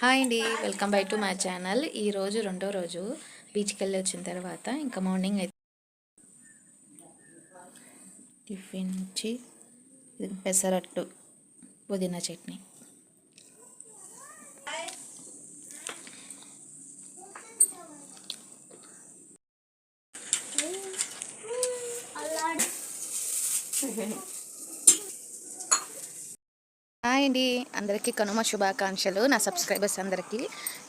Hi అండి welcome back to my channel. ఈరోజు రెండో రోజు బీచ్కి వెళ్ళి వచ్చిన తర్వాత ఇంకా మార్నింగ్ అయితే టిఫిన్ వచ్చి పెసరట్టు పుదీనా చట్నీ. హాయ్ అండి. అందరికీ కనుమ శుభాకాంక్షలు. నా సబ్స్క్రైబర్స్ అందరికీ.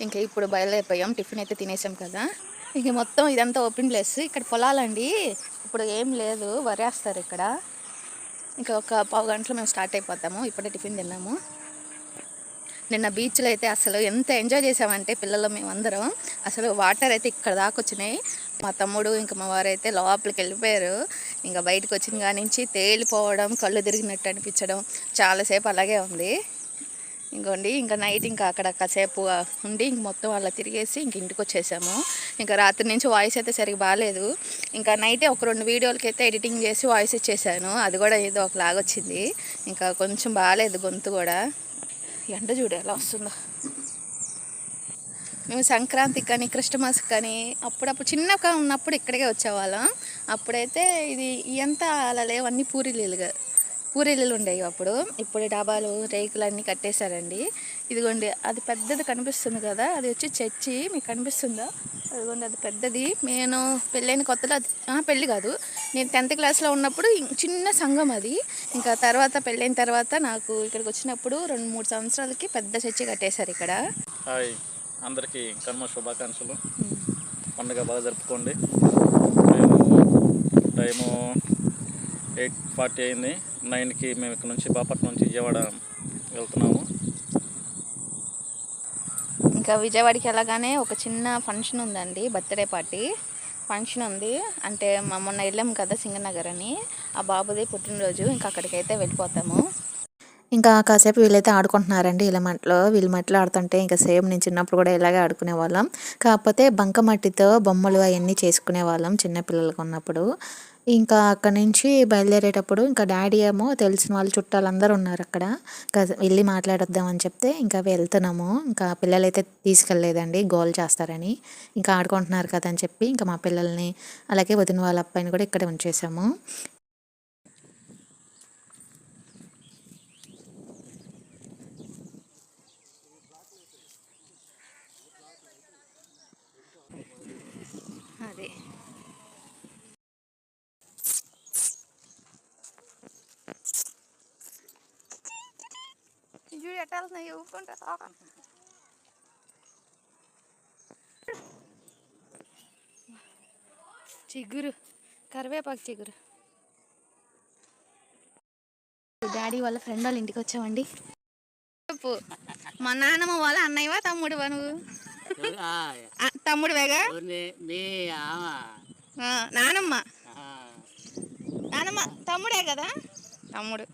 ఇంకా ఇప్పుడు బయలుదేరిపోయాం. టిఫిన్ అయితే తినేసాం కదా. ఇంక మొత్తం ఇదంతా ఓపెన్ ప్లేస్. ఇక్కడ పొలాలండి. ఇప్పుడు ఏం లేదు. వరేస్తారు ఇక్కడ. ఇంకా ఒక పావు గంటలో మేము స్టార్ట్ అయిపోతాము. ఇప్పుడే టిఫిన్ తిన్నాము. నిన్న బీచ్లో అయితే అసలు ఎంత ఎంజాయ్ చేసామంటే పిల్లలు మేమందరం. అసలు వాటర్ అయితే ఇక్కడ దాకా వచ్చినాయి. మా తమ్ముడు ఇంకా మా వారు అయితే లోపలికి వెళ్ళిపోయారు. ఇంకా బయటకు వచ్చిన కాడి నుంచి తేలిపోవడం కళ్ళు తిరిగినట్టు అనిపించడం చాలాసేపు అలాగే ఉంది. ఇంకోండి ఇంకా నైట్ ఇంకా అక్కడ కాసేపు ఉండి ఇంక మొత్తం అలా తిరిగేసి ఇంక ఇంటికి వచ్చేసాము. ఇంకా రాత్రి నుంచి వాయిస్ అయితే సరిగ్గా బాగాలేదు ఇంకా నైటే ఒక రెండు వీడియోలకి అయితే ఎడిటింగ్ చేసి వాయిస్ ఇచ్చేసాను. అది కూడా ఏదో ఒకలాగా వచ్చింది. ఇంకా కొంచెం బాగాలేదు గొంతు కూడా. ఎండ చూడు ఎలా వస్తుందో. మేము సంక్రాంతికి కానీ క్రిస్టమస్ కానీ అప్పుడప్పుడు చిన్నగా ఉన్నప్పుడు ఇక్కడికే వచ్చేవాళ్ళం. అప్పుడైతే ఇది ఇదంతా అలా లేవు. అన్నీ పూరీలుగా పూరీలు ఉండేవి అప్పుడు. ఇప్పుడు డాబాలు రేకులు అన్నీ కట్టేశారండి. ఇదిగోండి అది పెద్దది కనిపిస్తుంది కదా అది వచ్చి చర్చి. మీకు కనిపిస్తుందా? అదిగోండి అది పెద్దది. నేను పెళ్ళైన కొత్తలో అది పెళ్ళి కాదు. నేను టెన్త్ క్లాస్లో ఉన్నప్పుడు చిన్న సంఘం అది. ఇంకా తర్వాత పెళ్ళైన తర్వాత నాకు ఇక్కడికి వచ్చినప్పుడు రెండు మూడు సంవత్సరాలకి పెద్ద చర్చి కట్టేశారు ఇక్కడ. హాయ్. అందరికీ కర్మ శుభాకాంక్షలు. పండుగ బాగా జరుపుకోండి. టైము ఎయిట్ ఫార్టీ అయింది. నైన్కి మేము ఇక్కడ నుంచి బాపట్ల నుంచి విజయవాడ వెళ్తున్నాము. ఇంకా విజయవాడకి వెళ్ళగానే ఒక చిన్న ఫంక్షన్ ఉందండి బర్త్డే పార్టీ. ఫంక్షన్ ఉంది. అంటే మా మొన్న వెళ్ళాం కదా సింగనగర్ అని. ఆ బాబుది పుట్టినరోజు. ఇంకా అక్కడికైతే వెళ్ళిపోతాము. ఇంకా కాసేపు వీళ్ళైతే ఆడుకుంటున్నారండి. వీళ్ళ మట్లో వీళ్ళ మట్లో ఆడుతుంటే ఇంకా సేమ్ నేను చిన్నప్పుడు కూడా ఇలాగే ఆడుకునే వాళ్ళం. కాకపోతే బంకమట్టితో బొమ్మలు అవన్నీ చేసుకునే వాళ్ళం చిన్నపిల్లలకు ఉన్నప్పుడు. ఇంకా అక్కడ నుంచి బయలుదేరేటప్పుడు ఇంకా డాడీ ఏమో తెలిసిన వాళ్ళు చుట్టాలందరూ ఉన్నారు అక్కడ. ఇంకా వెళ్ళి మాట్లాడొద్దామని చెప్తే ఇంకా వెళ్తున్నాము. ఇంకా పిల్లలైతే తీసుకెళ్ళలేదండి గోల్ చేస్తారని. ఇంకా ఆడుకుంటున్నారు కదా అని చెప్పి ఇంకా మా పిల్లల్ని అలాగే వదిన వాళ్ళ అబ్బాయిని కూడా ఇక్కడే ఉంచేసాము అదే చూడు ఎట్లా వెళ్తున్నాయి ఊపుకుంటా చిగురు. కరివేపాకు చిగురు. డాడీ వాళ్ళ ఫ్రెండ్ వాళ్ళ ఇంటికి వచ్చామండి. చెప్పు. మా నాన్నమ్మ వాళ్ళ అన్నయ్యవా తమ్ముడువా నువ్వు? ఆ, తమ్ముడువేగా? నానమ్మ. నానమ్మ తమ్ముడే కదా? తమ్ముడు.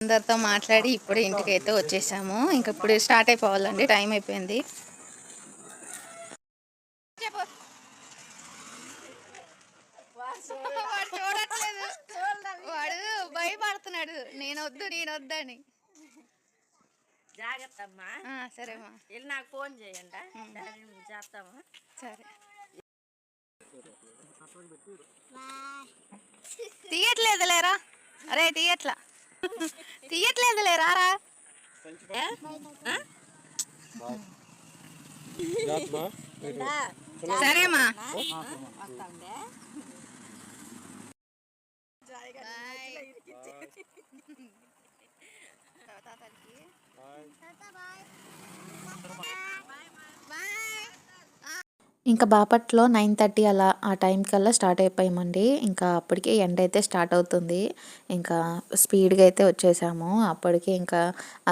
అందరితో మాట్లాడి ఇప్పుడు ఇంటికైతే వచ్చేసాము. ఇంక ఇప్పుడు స్టార్ట్ అయిపోవాలండి. టైం అయిపోయింది. జాగ్రత్త అమ్మా సరేమ్మా వెళ్ళి నాకు ఫోన్ చేయండి. చేస్తాము సరే తీయట్లేదు లేరా అరే తీయట్లా. తీయట్లేదు లేరా రా సరేమ్మా ఇంకా బాపట్లో నైన్ థర్టీ అలా ఆ టైం కల్లా స్టార్ట్ అయిపోయామండి. ఇంకా అప్పటికే ఎండ అయితే స్టార్ట్ అవుతుంది. ఇంకా స్పీడ్గా అయితే వచ్చేసాము. అప్పటికి ఇంకా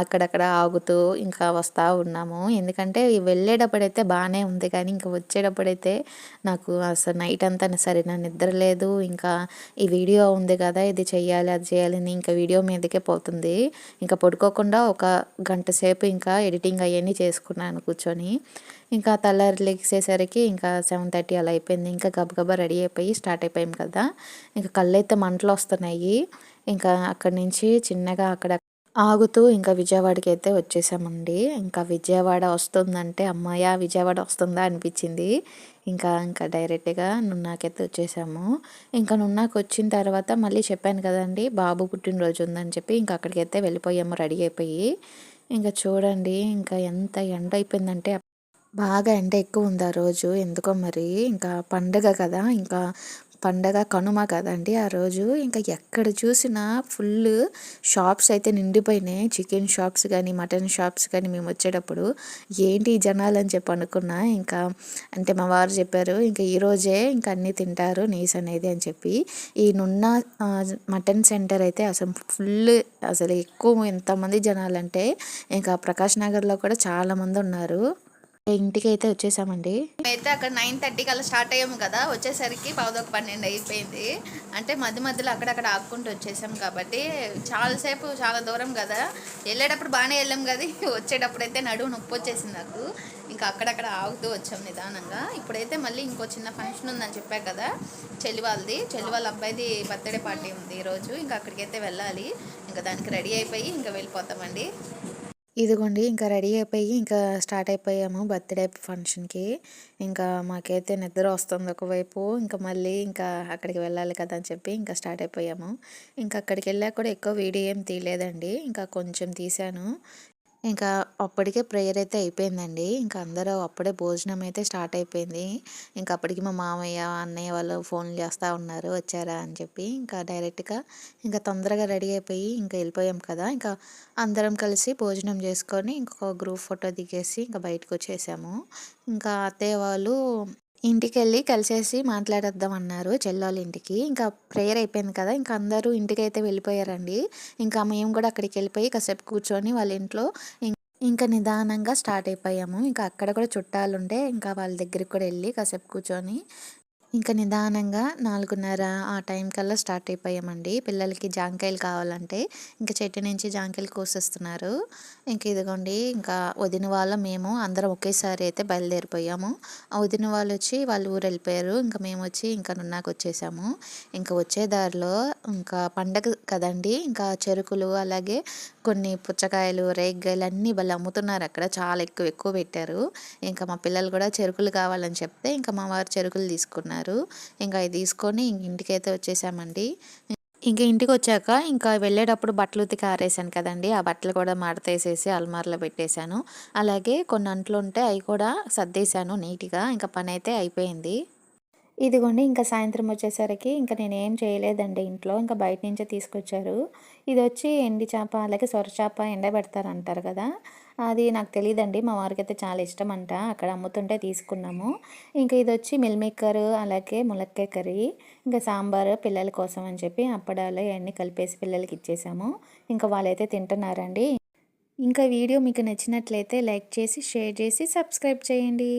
అక్కడక్కడ ఆగుతూ ఇంకా వస్తూ ఉన్నాము. ఎందుకంటే వెళ్ళేటప్పుడైతే బాగానే ఉంది. కానీ ఇంకా వచ్చేటప్పుడైతే నాకు అసలు నైట్ అంతా సరైన నిద్ర లేదు. ఇంకా ఈ వీడియో ఉంది కదా ఇది చేయాలి అది చేయాలి అని ఇంకా వీడియో మీదకే పోతుంది. ఇంకా పడుకోకుండా ఒక గంట సేపు ఇంకా ఎడిటింగ్ అవన్నీ చేసుకున్నాను కూర్చొని. ఇంకా తెల్లారి లెగిసేసరికి ఇంకా సెవెన్ థర్టీ అలా అయిపోయింది. ఇంకా గబగబా రెడీ అయిపోయి స్టార్ట్ అయిపోయాం కదా. ఇంకా కళ్ళైతే మంటలు వస్తున్నాయి. ఇంకా అక్కడి నుంచి చిన్నగా అక్కడ ఆగుతూ ఇంకా విజయవాడకి అయితే వచ్చేసామండి. ఇంకా విజయవాడ వస్తుందంటే అమ్మాయ విజయవాడ వస్తుందా అనిపించింది. ఇంకా ఇంకా డైరెక్ట్గా నున్నాకైతే వచ్చేసాము. ఇంకా నున్నాకు వచ్చిన తర్వాత మళ్ళీ చెప్పాను కదండి బాబు పుట్టినరోజు ఉందని చెప్పి ఇంకా అక్కడికైతే వెళ్ళిపోయాము రెడీ అయిపోయి. ఇంకా చూడండి ఇంకా ఎంత ఎండ అయిపోయిందంటే బాగా ఎండ ఎక్కువ ఉంది ఆ రోజు. ఎందుకో మరి? ఇంకా పండగ కదా. ఇంకా పండగ కనుమ కదండి ఆ రోజు. ఇంకా ఎక్కడ చూసినా ఫుల్ షాప్స్ అయితే నిండిపోయినాయి. చికెన్ షాప్స్ కానీ మటన్ షాప్స్ కానీ మేము వచ్చేటప్పుడు ఏంటి ఈ జనాలు అని చెప్పి అనుకున్నా. ఇంకా అంటే మా వారు చెప్పారు ఇంకా ఈరోజే ఇంకా అన్నీ తింటారు నీస్ అనేది అని చెప్పి. ఈ నున్న మటన్ సెంటర్ అయితే అసలు ఫుల్ అసలు ఎక్కువ ఎంతమంది జనాలు అంటే ఇంకా ప్రకాష్ నగర్లో కూడా చాలామంది ఉన్నారు. ఇంటికి అయితే వచ్చేసామండి. అయితే అక్కడ నైన్ థర్టీ కల్లా స్టార్ట్ అయ్యాము కదా వచ్చేసరికి పౌదొక పన్నెండు అయిపోయింది. అంటే మధ్య మధ్యలో అక్కడక్కడ ఆక్కుంటూ వచ్చేసాం కాబట్టి చాలాసేపు చాలా దూరం కదా. వెళ్ళేటప్పుడు బాగానే వెళ్ళాం కదా వచ్చేటప్పుడు అయితే నడువు నొప్పి వచ్చేసింది నాకు. ఇంకా అక్కడక్కడ ఆగుతూ వచ్చాం నిదానంగా. ఇప్పుడైతే మళ్ళీ ఇంకో చిన్న ఫంక్షన్ ఉందని చెప్పా కదా చెల్లి వాళ్ళది. చెల్లి వాళ్ళ అబ్బాయిది బర్త్డే పార్టీ ఉంది ఈరోజు. ఇంకా అక్కడికైతే వెళ్ళాలి. ఇంకా దానికి రెడీ అయిపోయి ఇంకా వెళ్ళిపోతామండి. ఇదిగోండి ఇంకా రెడీ అయిపోయి ఇంకా స్టార్ట్ అయిపోయాము బర్త్డే ఫంక్షన్కి. ఇంకా మాకైతే నిద్ర వస్తుంది ఒకవైపు ఇంకా మళ్ళీ ఇంకా అక్కడికి వెళ్ళాలి కదా అని చెప్పి ఇంకా స్టార్ట్ అయిపోయాము. ఇంకా అక్కడికి వెళ్ళాక కూడా ఎక్కువ వీడియో ఏం తీయలేదండి ఇంకా కొంచెం తీశాను ఇంకా అప్పటికే ప్రేయర్ అయితే అయిపోయిందండి. ఇంకా అందరూ అప్పుడే భోజనం అయితే స్టార్ట్ అయిపోయింది. ఇంకా అప్పటికి మా మామయ్య అన్నయ్య వాళ్ళు ఫోన్లు చేస్తూ ఉన్నారు వచ్చారా అని చెప్పి ఇంకా డైరెక్ట్గా ఇంకా తొందరగా రెడీ అయిపోయి ఇంకా వెళ్ళిపోయాం కదా. ఇంకా అందరం కలిసి భోజనం చేసుకొని ఇంకొక గ్రూప్ ఫోటో దిగేసి ఇంకా బయటకు వచ్చేసాము. ఇంకా అత్తయ్య వాళ్ళు ఇంటికి వెళ్ళి కలిసేసి మాట్లాడేద్దాం అన్నారు చెల్లోళ్ళ ఇంటికి. ఇంకా ప్రేయర్ అయిపోయింది కదా ఇంకా అందరూ ఇంటికి అయితే వెళ్ళిపోయారండి. ఇంకా మేము కూడా అక్కడికి వెళ్ళిపోయి కాసేపు కూర్చొని వాళ్ళ ఇంట్లో ఇంకా నిదానంగా స్టార్ట్ అయిపోయాము. ఇంకా అక్కడ కూడా చుట్టాలు ఉంటే ఇంకా వాళ్ళ దగ్గరికి కూడా వెళ్ళి కాసేపు కూర్చొని ఇంకా నిదానంగా నాలుగున్నర ఆ టైం కల్లా స్టార్ట్ అయిపోయామండి. పిల్లలకి జాంకాయలు కావాలంటే ఇంకా చెట్టు నుంచి జాంకాయలు కోసేస్తున్నారు. ఇంక ఇదిగోండి ఇంకా వదిన వాళ్ళ మేము అందరం ఒకేసారి అయితే బయలుదేరిపోయాము. ఆ వదిన వాళ్ళు వచ్చి వాళ్ళు ఊరు వెళ్ళిపోయారు. ఇంకా మేము వచ్చి ఇంకా నున్నాకు వచ్చేసాము. ఇంకా వచ్చే దారిలో ఇంకా పండగ కదండి ఇంకా చెరుకులు అలాగే కొన్ని పుచ్చకాయలు రేగ్గాయలు అన్నీ భలే అమ్ముతున్నారు అక్కడ. చాలా ఎక్కువ ఎక్కువ పెట్టారు. ఇంకా మా పిల్లలు కూడా చెరుకులు కావాలని చెప్తే ఇంకా మా వారు చెరుకులు తీసుకున్నారు. ఇంకా అవి తీసుకొని ఇంక ఇంటికైతే వచ్చేసామండి. ఇంకా ఇంటికి వచ్చాక ఇంకా వెళ్ళేటప్పుడు బట్టలు ఉతికి ఆరేసాను కదండి. ఆ బట్టలు కూడా మడతేసేసి అల్మార్లో పెట్టేశాను. అలాగే కొన్ని అంట్లు ఉంటే అవి కూడా సర్దేశాను నీట్గా. ఇంకా పని అయితే అయిపోయింది. ఇదిగోండి ఇంకా సాయంత్రం వచ్చేసరికి ఇంకా నేను ఏం చేయలేదండి ఇంట్లో. ఇంకా బయట నుంచే తీసుకొచ్చారు. ఇది వచ్చి ఎండి చేప అలాగే సొర చేప ఎండబెడతారు అంటారు కదా. అది నాకు తెలియదండి మా వారికి అయితే చాలా ఇష్టం అంట అక్కడ అమ్ముతుంటే తీసుకున్నాము. ఇంకా ఇది వచ్చి మిల్మేకర్ అలాగే ములక్కాయ కర్రీ ఇంకా సాంబార్ పిల్లల కోసం అని చెప్పి అప్పడాలు ఇవన్నీ కలిపేసి పిల్లలకి ఇచ్చేసాము. ఇంకా వాళ్ళైతే తింటున్నారండి. ఇంకా వీడియో మీకు నచ్చినట్లయితే లైక్ చేసి షేర్ చేసి సబ్స్క్రైబ్ చేయండి.